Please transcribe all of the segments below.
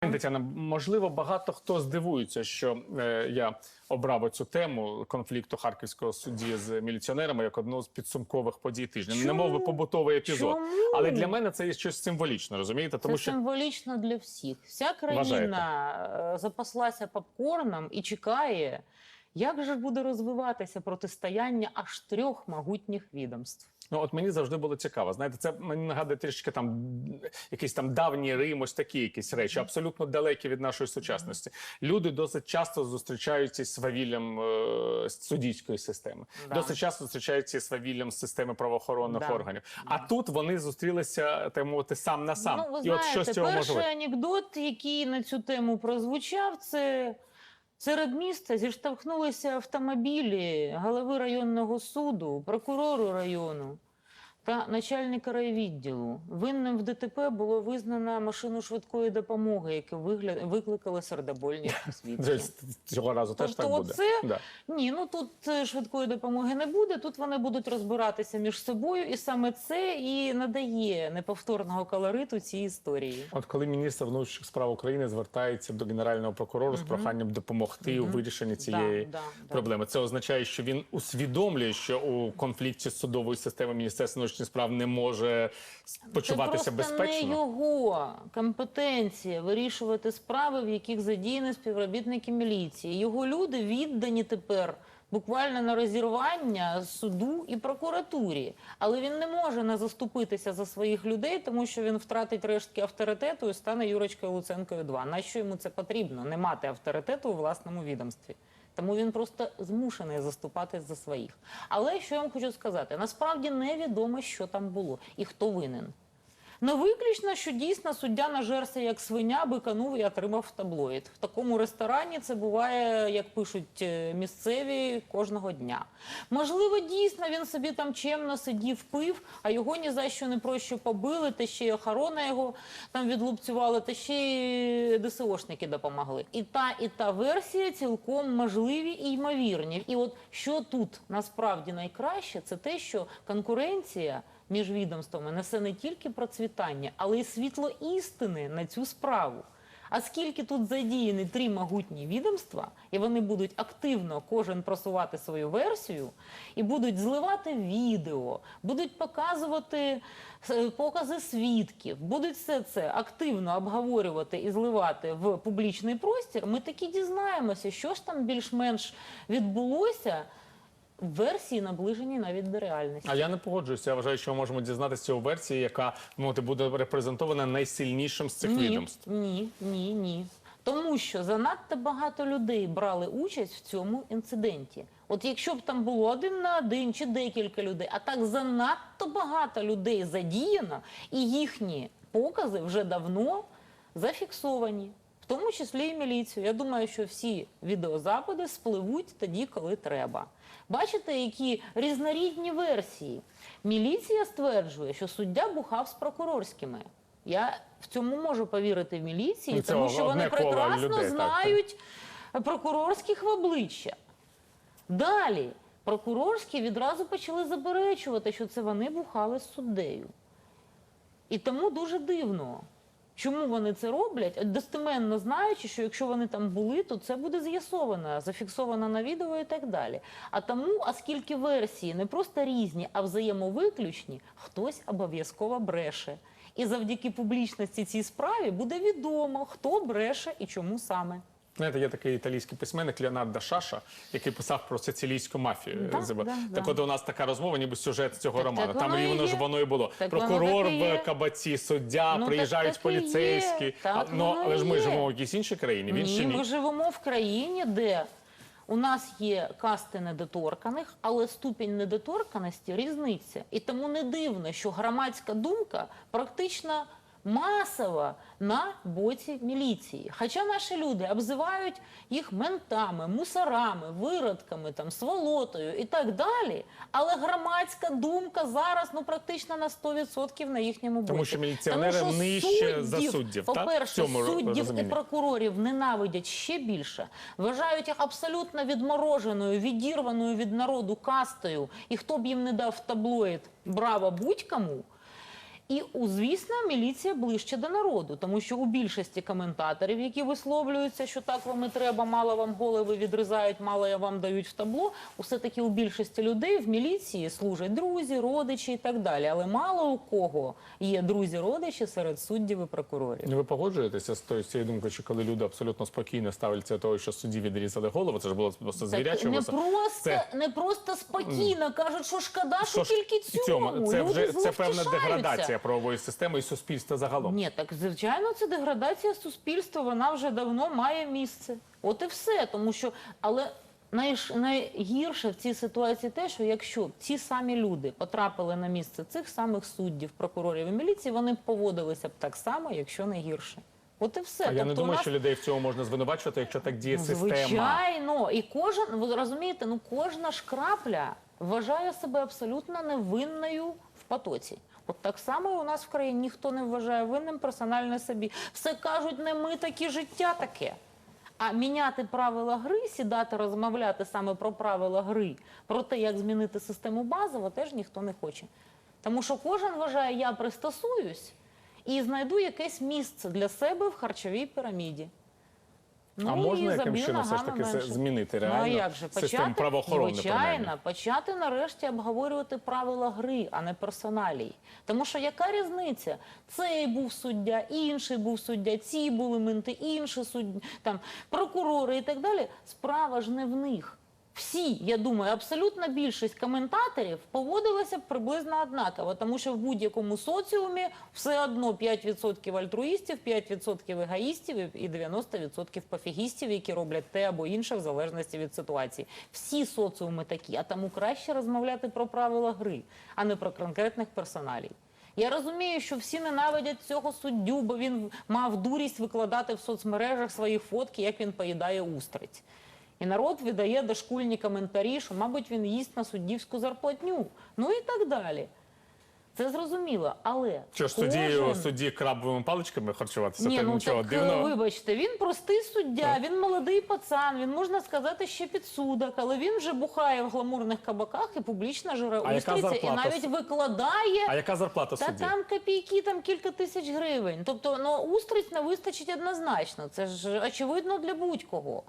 Тетяна, можливо, багато хто здивується, що е, я обрав цю тему конфлікту харківського судді з міліціонерами як одну з підсумкових подій тижня. Не мов би побутовий епізод, Чому? але для мене це є щось символічне, розумієте? Тому Це що символічно для всіх. Вся країна Вважаєте? запаслася попкорном і чекає, як же буде розвиватися протистояння аж трьох могутніх відомств. ну от мені завжди було цікаво. Знаєте, це мені нагадує трішки там якийсь там давній Рим, ось такі якісь речі, абсолютно далекі від нашої сучасності. Люди досить часто зустрічаються з свавіллям е, суддівської системи. Да. Досить часто зустрічаються з свавіллям системи правоохоронних Да. органів. А тут вони зустрілися так мовити сам на сам. Ну, ви І от що з цього може перший вийти? анекдот, який на цю тему прозвучав, це серед міста зіштовхнулися автомобілі голови районного суду, прокурору району та начальника райвідділу. Винним в ДТП було визнано машину швидкої допомоги, яке вигля... викликало сердобольні свідки. Цього разу теж Тобто так буде. оце- Да. Ні, ну тут е, швидкої допомоги не буде. Тут вони будуть розбиратися між собою, і саме це і надає неповторного колориту цій історії. От коли міністр внутрішніх справ України звертається до генерального прокурора з проханням допомогти у вирішенні цієї да, да. проблеми, це означає, що він усвідомлює, що у конфлікті з судовою системою Міністерства внутрішніх справ не може почуватися це просто безпечно. не його компетенція вирішувати справи, в яких задіяні співробітники міліції. Його люди віддані тепер. Буквально на розірвання суду і прокуратурі, але він не може не заступитися за своїх людей, тому що він втратить рештки авторитету і стане Юрочкою Луценкою 2. Нащо йому це потрібно? Не мати авторитету у власному відомстві. Тому він просто змушений заступати за своїх. Але що я вам хочу сказати: насправді невідомо, що там було і хто винен. Не виключно, що дійсно суддя нажерся як свиня, биканув і отримав таблоїд. В такому ресторані це буває, як пишуть е, місцеві, кожного дня. Можливо, дійсно він собі там чемно сидів, пив, а його ні за що не про що побили, та ще й охорона його там відлупцювала, та ще й ДСОшники допомогли. І та, і та версія цілком можливі і ймовірні. І от що тут насправді найкраще, це те, що конкуренція між відомствами несе не тільки процвітання, але й світло істини на цю справу. А скільки тут задіяні три могутні відомства, і вони будуть активно кожен просувати свою версію, і будуть зливати відео, будуть показувати е, покази свідків, будуть все це активно обговорювати і зливати в публічний простір, ми таки дізнаємося, що ж там більш-менш відбулося версії, наближені навіть до реальності. А я не погоджуюся. Я вважаю, що ми можемо дізнатися у версії, яка мовити буде репрезентована найсильнішим з цих ні, відомств. Ні, ні, ні. Тому що занадто багато людей брали участь в цьому інциденті. От якщо б там було один на один чи декілька людей, а так занадто багато людей задіяно, і їхні покази вже давно зафіксовані, в тому числі і міліцію. Я думаю, що всі відеозапити спливуть тоді, коли треба. Бачите, які різнорідні версії. Міліція стверджує, що суддя бухав з прокурорськими. Я в цьому можу повірити в міліції, Ну, це тому що вони прекрасно людей, так, знають прокурорських в обличчя. Далі прокурорські відразу почали заперечувати, що це вони бухали з суддею. І тому дуже дивно, чому вони це роблять, достеменно знаючи, що якщо вони там були, то це буде з'ясовано, зафіксовано на відео і так далі. А тому, оскільки версії не просто різні, а взаємовиключні, хтось обов'язково бреше. І завдяки публічності цій справі буде відомо, хто бреше і чому саме. Знаєте, є такий італійський письменник Леонардо Шаша, який писав про сицилійську мафію. Да, да, так да. от у нас така розмова, ніби сюжет цього Так, роману. так Там рівно ж воно і було. Так Прокурор так в кабаці, суддя, Ну, приїжджають так є. поліцейські. Так А, ну, але ж ми є. живемо в якійсь іншій країні. Він Ні, ні. ми живемо в країні, де у нас є касти недоторканих, але ступінь недоторканості різниця. І тому не дивно, що громадська думка практично масово на боці міліції. Хоча наші люди обзивають їх ментами, мусорами, виродками, там, сволотою і так далі. Але громадська думка зараз ну практично на 100% на їхньому боці. Тому що міліціонери Тому що нижче за суддів, По-перше, суддів і прокурорів ненавидять ще більше, вважають їх абсолютно відмороженою, відірваною від народу кастою. І хто б їм не дав таблоїд браво будь-кому. І, звісно, міліція ближче до народу, тому що у більшості коментаторів, які висловлюються, що так вам і треба, мало вам голови відрізають, мало я вам дають в табло. Усе таки у більшості людей в міліції служать друзі, родичі і так далі. Але мало у кого є друзі, родичі серед суддів і прокурорів. Ви погоджуєтеся з тою цією думкою, що коли люди абсолютно спокійно ставляться до того, що судді відрізали голову, це ж було просто Так звірячого. не просто, Це- не просто спокійно кажуть, що шкода, що, Що тільки цьому. це Люди вже це певна зловтішаються. Деградація правової системи і суспільства загалом. Ні, так звичайно, це деградація суспільства. Вона вже давно має місце. От і все. Тому що, але найш, найгірше в цій ситуації те, що якщо ці самі люди потрапили на місце цих самих суддів, прокурорів і міліції, вони б поводилися б так само, якщо не гірше. От і все. А я не Тобто думаю, нас що людей в цьому можна звинувачувати, якщо так діє система. Звичайно, і кожен, ви розумієте, ну кожна ж крапля вважає себе абсолютно невинною в потоці. От так само і у нас в країні ніхто не вважає винним персонально собі. Все кажуть, не ми такі життя таке. А міняти правила гри, сідати, розмовляти саме про правила гри, про те, як змінити систему базово, теж ніхто не хоче. Тому що кожен вважає, я пристосуюсь і знайду якесь місце для себе в харчовій піраміді. А Ну, можна і яким чином все ж таки менше. змінити Ну, а як же? систему Почати, правоохоронну звичайно, почати нарешті обговорювати правила гри, а не персоналій. Тому що яка різниця? Цей був суддя, інший був суддя, ці були менти, інші судді, там, прокурори і так далі. Справа ж не в них. Всі, я думаю, абсолютна більшість коментаторів поводилася приблизно однаково, тому що в будь-якому соціумі все одно 5% альтруїстів, 5% егоїстів і 90% пофігістів, які роблять те або інше в залежності від ситуації. Всі соціуми такі, а тому краще розмовляти про правила гри, а не про конкретних персоналій. Я розумію, що всі ненавидять цього суддю, бо він мав дурість викладати в соцмережах свої фотки, як він поїдає устриць. І народ видає дошкульні коментарі, що, мабуть, він їсть на суддівську зарплатню. Ну і так далі. Це зрозуміло. Але Що ж судді, кожен- судді крабовими паличками харчуватися? ні, ну нічого так, дивного. вибачте, він простий суддя, він молодий пацан, він можна сказати ще підсудок, але він вже бухає в гламурних кабаках і публічно жире А устриці, і навіть викладає А яка зарплата та судді? там копійки, там кілька тисяч гривень. Тобто, ну устриць не вистачить однозначно. Це ж очевидно для будь-кого.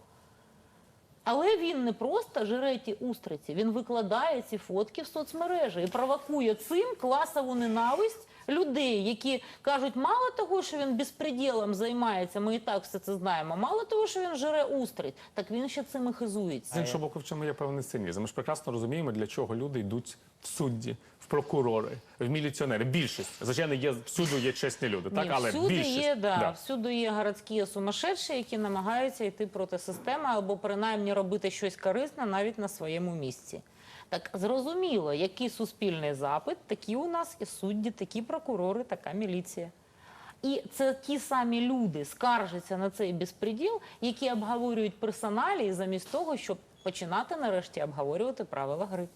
Але він не просто жире ті устриці, він викладає ці фотки в соцмережі і провокує цим класову ненависть людей, які кажуть, мало того, що він безпреділом займається, ми і так все це знаємо. Мало того, що він жире устриць, так він ще цим і хизується. З іншого боку, в чому є певний цинізм. Ми ж прекрасно розуміємо, для чого люди йдуть в судді, в прокурори, в міліціонери. Більшість, звичайно, є всюди є чесні люди, так Ні, але всюди більшість є, да, Да. всюди є городські сумасшедші, які намагаються йти проти системи або принаймні робити щось корисне навіть на своєму місці. Так зрозуміло, який суспільний запит, такі у нас і судді, такі прокурори, така міліція. І це ті самі люди скаржаться на цей безпреділ, які обговорюють персоналі замість того, щоб починати нарешті обговорювати правила гри.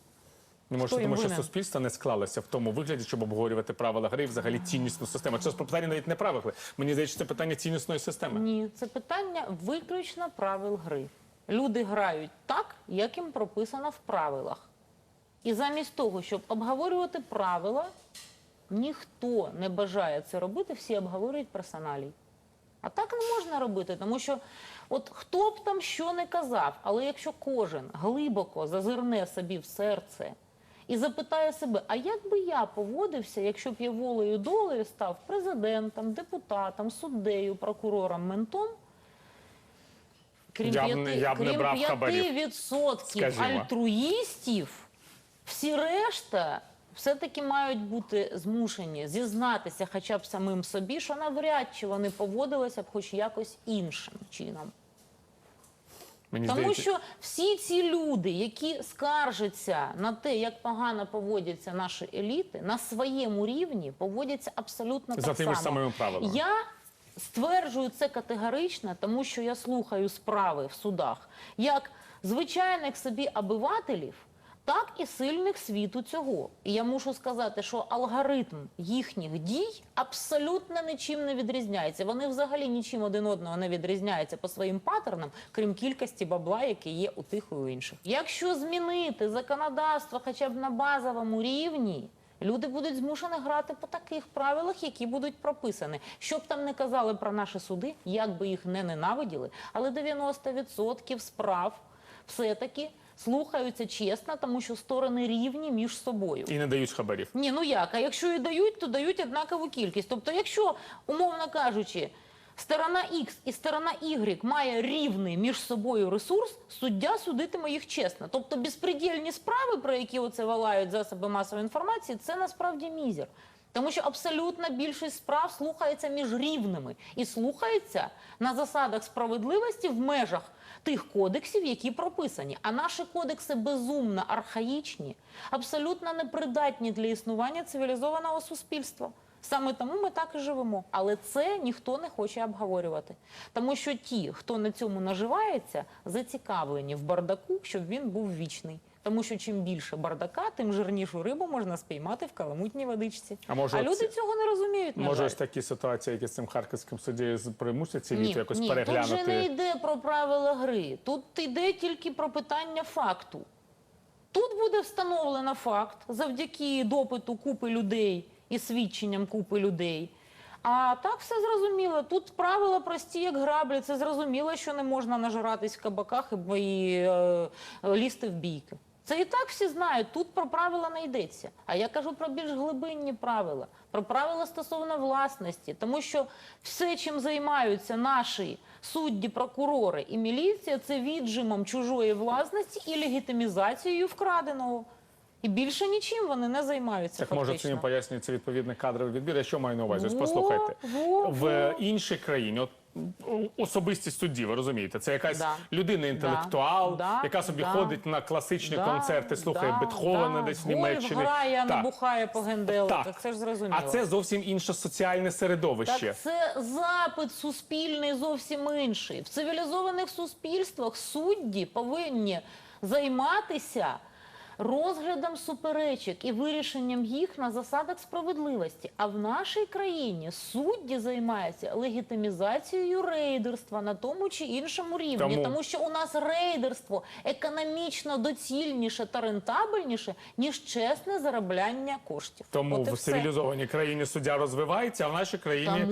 Не Хто їм тому що суспільство не склалося в тому вигляді, щоб обговорювати правила гри і взагалі ціннісну систему. Це ж питання навіть не правил гри. Мені здається, це питання ціннісної системи. Ні, це питання виключно правил гри. Люди грають так, як їм прописано в правилах. І замість того, щоб обговорювати правила, ніхто не бажає це робити, всі обговорюють персоналій. А так не можна робити, тому що от хто б там що не казав, але якщо кожен глибоко зазирне собі в серце і запитає себе, а як би я поводився, якщо б я волею долею став президентом, депутатом, суддею, прокурором, ментом, крім Я б я б не брав 5% скажімо. альтруїстів, всі решта все-таки мають бути змушені зізнатися хоча б самим собі, що навряд чи вони поводилися б хоч якось іншим чином. Мені Тому здається, що всі ці люди, які скаржаться на те, як погано поводяться наші еліти, на своєму рівні поводяться абсолютно За так тими само. самими правилами. Я стверджую це категорично, тому що я слухаю справи в судах як звичайних собі обивателів, так і сильних світу цього. І я мушу сказати, що алгоритм їхніх дій абсолютно нічим не відрізняється. Вони взагалі нічим один одного не відрізняються по своїм паттернам, крім кількості бабла, яке є у тих і у інших. Якщо змінити законодавство хоча б на базовому рівні, Люди будуть змушені грати по таких правилах, які будуть прописані. Що б там не казали про наші суди, як би їх не ненавиділи, але 90% справ все-таки слухаються чесно, тому що сторони рівні між собою. І не дають хабарів. Ні, ну як? А якщо і дають, то дають однакову кількість. Тобто, якщо, умовно кажучи, сторона X і сторона Y має рівний між собою ресурс, суддя судитиме їх чесно. Тобто безпредельні справи, про які оце валають засоби масової інформації, це насправді мізер. Тому що абсолютна більшість справ слухається між рівними і слухається на засадах справедливості в межах тих кодексів, які прописані. А наші кодекси безумно архаїчні, абсолютно непридатні для існування цивілізованого суспільства. Саме тому ми так і живемо. Але це ніхто не хоче обговорювати. Тому що ті, хто на цьому наживається, зацікавлені в бардаку, щоб він був вічний. Тому що чим більше бардака, тим жирнішу рибу можна спіймати в каламутній водичці. А може а люди цього не розуміють. на Може, жаль. ось такі ситуації, які з цим харківським суддєю з- примусять ці Ні, якось ні, тут переглянути. же не йде про правила гри. Тут йде тільки про питання факту. Тут буде встановлено факт завдяки допиту купи людей і свідченням купи людей. А так все зрозуміло. Тут правила прості, як граблі. Це зрозуміло, що не можна нажиратись в кабаках і, і е, лізти в бійки. Це і так всі знають. Тут про правила не йдеться. А я кажу про більш глибинні правила, про правила стосовно власності, тому що все, чим займаються наші судді, прокурори і міліція, це віджимом чужої власності і легітимізацією вкраденого. І більше нічим вони не займаються. Так може фактично. цим пояснюється відповідний кадровий відбір. Я що маю на увазі? Ось послухайте. во, В во. іншій країні, от особистість судді, ви розумієте, це якась Да. людина інтелектуал, Да, яка собі да. ходить на класичні Да, концерти, слухає да, Бетховена да. десь в Німеччині. грає, не Так. бухає по генделиках. Так. Це ж зрозуміло. А це зовсім інше соціальне середовище. Так це запит суспільний зовсім інший. В цивілізованих суспільствах судді повинні займатися розглядом суперечок і вирішенням їх на засадах справедливості. А в нашій країні судді займаються легітимізацією рейдерства на тому чи іншому рівні, Тому- тому що у нас рейдерство економічно доцільніше та рентабельніше, ніж чесне заробляння коштів. Тому От в все. цивілізованій країні суддя розвивається, а в нашій країні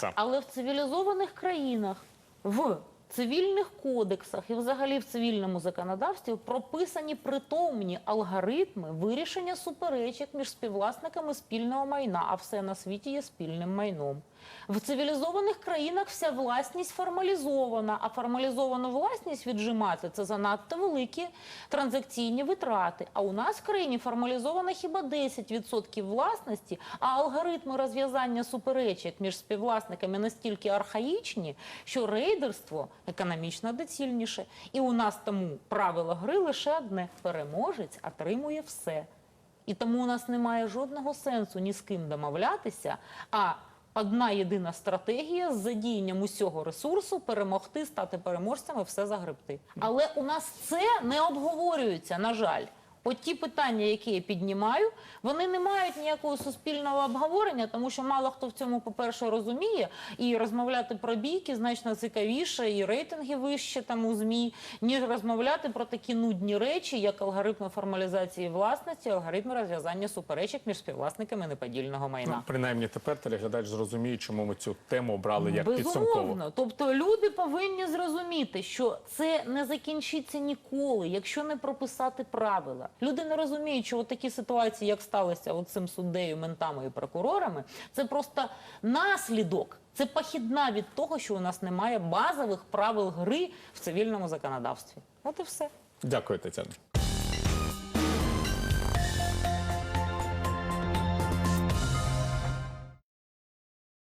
так. Але в цивілізованих країнах в цивільних кодексах і взагалі в цивільному законодавстві прописані притомні алгоритми вирішення суперечок між співвласниками спільного майна, а все на світі є спільним майном. В цивілізованих країнах вся власність формалізована, а формалізовану власність віджимати це занадто великі транзакційні витрати. А у нас в країні формалізовано хіба 10% власності, а алгоритми розв'язання суперечок між співвласниками настільки архаїчні, що рейдерство економічно доцільніше. І у нас тому правило гри лише одне: переможець отримує все. І тому у нас немає жодного сенсу ні з ким домовлятися. А одна єдина стратегія з задіянням усього ресурсу перемогти, стати переможцями, все загребти. Але у нас це не обговорюється, на жаль. От ті питання, які я піднімаю, вони не мають ніякого суспільного обговорення, тому що мало хто в цьому, по-перше, розуміє, і розмовляти про бійки значно цікавіше, і рейтинги вище там у ЗМІ, ніж розмовляти про такі нудні речі, як алгоритми формалізації власності, алгоритми розв'язання суперечок між співвласниками неподільного майна. Ну, принаймні тепер телеглядач зрозуміє, чому ми цю тему обрали як підсумкову. Безумовно. Тобто люди повинні зрозуміти, що це не закінчиться ніколи, якщо не прописати правила. Люди не розуміють, що такі ситуації, як сталося от цим суддею, ментами і прокурорами, це просто наслідок. Це похідна від того, що у нас немає базових правил гри в цивільному законодавстві. От і все. Дякую, Тетяна.